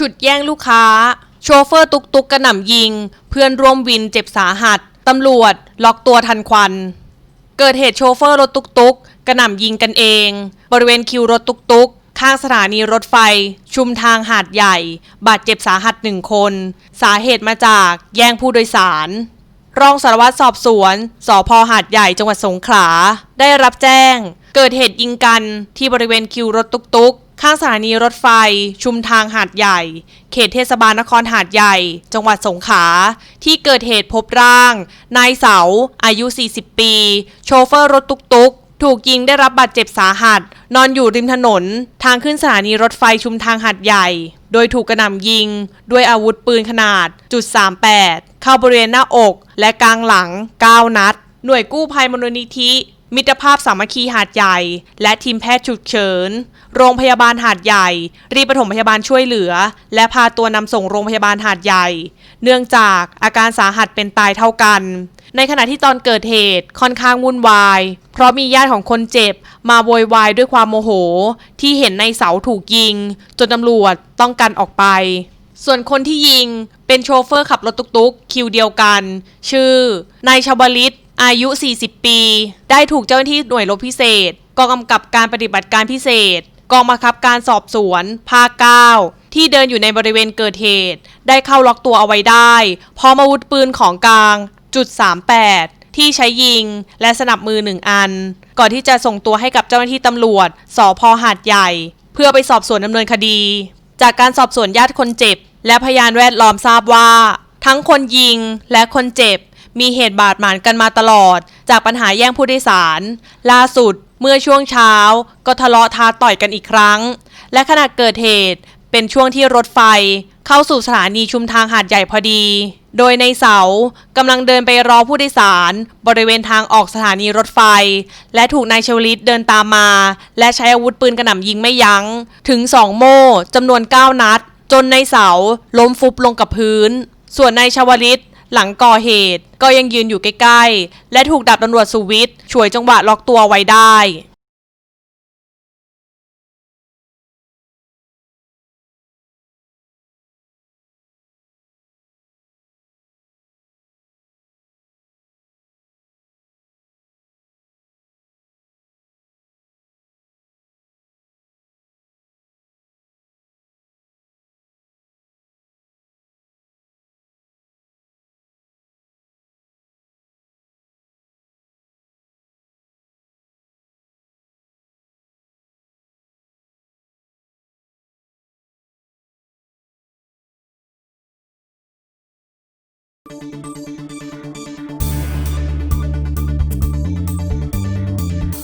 ฉุดแย่งลูกค้า โชเฟอร์ตุกตุกกระหน่ำยิง เพื่อนร่วมวินเจ็บสาหัส ตำรวจ ล็อกตัวทันควัน เกิดเหตุโชเฟอร์รถตุกตุกกระหน่ำยิงกันเอง บริเวณคิวรถตุกตุกข้างสถานีรถไฟ ชุมทางหาดใหญ่ บาดเจ็บสาหัสหนึ่งคน สาเหตุมาจากแย่งผู้โดยสาร รองสารวัตรสอบสวนสพหาดใหญ่จังหวัดสงขลา ได้รับแจ้ง เกิดเหตุยิงกันที่บริเวณคิวรถตุกตุก ข้างสถานีรถไฟ ชุมทางหาดใหญ่ เขตเทศบาลนครหาดใหญ่ จังหวัดสงขลาที่เกิดเหตุพบร่าง นายเสา อายุ 40 ปี โชเฟอร์รถตุกตุกถูกยิงได้รับบาดเจ็บสาหัส นอนอยู่ริมถนน ทางขึ้นสถานีรถไฟชุมทางหัดใหญ่ โดยถูกกระหน่ำยิง ด้วยอาวุธปืนขนาดจุด38เข้าบริเวณหน้าอก และกลางหลัง 9 นัด หน่วยกู้ภัยมูลนิธิ มิตรภาพสามัคคีหาดใหญ่ และทีมแพทย์ฉุกเฉิน โรงพยาบาลหาดใหญ่ รีบปฐมพยาบาลช่วยเหลือ และพาตัวนำส่งโรงพยาบาลหาดใหญ่ เนื่องจากอาการสาหัสเป็นตายเท่ากัน ในขณะที่ตอนเกิดเหตุค่อนข้างวุ่นวาย เพราะมีญาติของคนเจ็บมาโวยวายด้วยความโมโห ที่เห็นในเสาถูกยิง จนตำรวจต้องกันออกไปส่วนคนที่ยิงเป็นโชเฟอร์ขับรถตุกๆ คิวเดียวกัน ชื่อนายชาวลิต อายุ 40 ปี ได้ถูกเจ้าหน้าที่หน่วยรบพิเศษกองกำกับการปฏิบัติการพิเศษ กองบังคับการสอบสวนภาค9ที่เดินอยู่ในบริเวณเกิดเหตุ ได้เข้าล็อกตัวเอาไว้ได้พร้อมอาวุธปืนของกลาง จุด 38 ที่ใช้ยิง และสนับมือหนึ่งอัน ก่อนที่จะส่งตัวให้กับเจ้าหน้าที่ตำรวจสพหาดใหญ่ เพื่อไปสอบสวนดำเนินคดี จากการสอบสวนญาติคนเจ็บ และพยานแวดล้อมทราบว่า ทั้งคนยิงและคนเจ็บ มีเหตุบาดหมางกันมาตลอด จากปัญหาแย่งผู้โดยสาร ล่าสุดเมื่อช่วงเช้า ก็ทะเลาะท้าต่อยกันอีกครั้ง และขณะเกิดเหตุเป็นช่วงที่รถไฟเข้าสู่สถานีชุมทางหาดใหญ่พอดี โดยในเสากำลังเดินไปรอผู้โดยสาร บริเวณทางออกสถานีรถไฟ และถูกนายชวลิตเดินตามมา และใช้อาวุธปืนกระหน่ำยิงไม่ยัง้ง ถึง2โม่จำนวน 9 นัด จนในเสาล้มฟุบลงกับพื้น ส่วนนายชวลิต หลังก่อเหตุ ก็ยังยืนอยู่ใกล้ๆ และถูกดับตำรวจสุวิทย์ ช่วยจังหวะล็อกตัวไว้ได้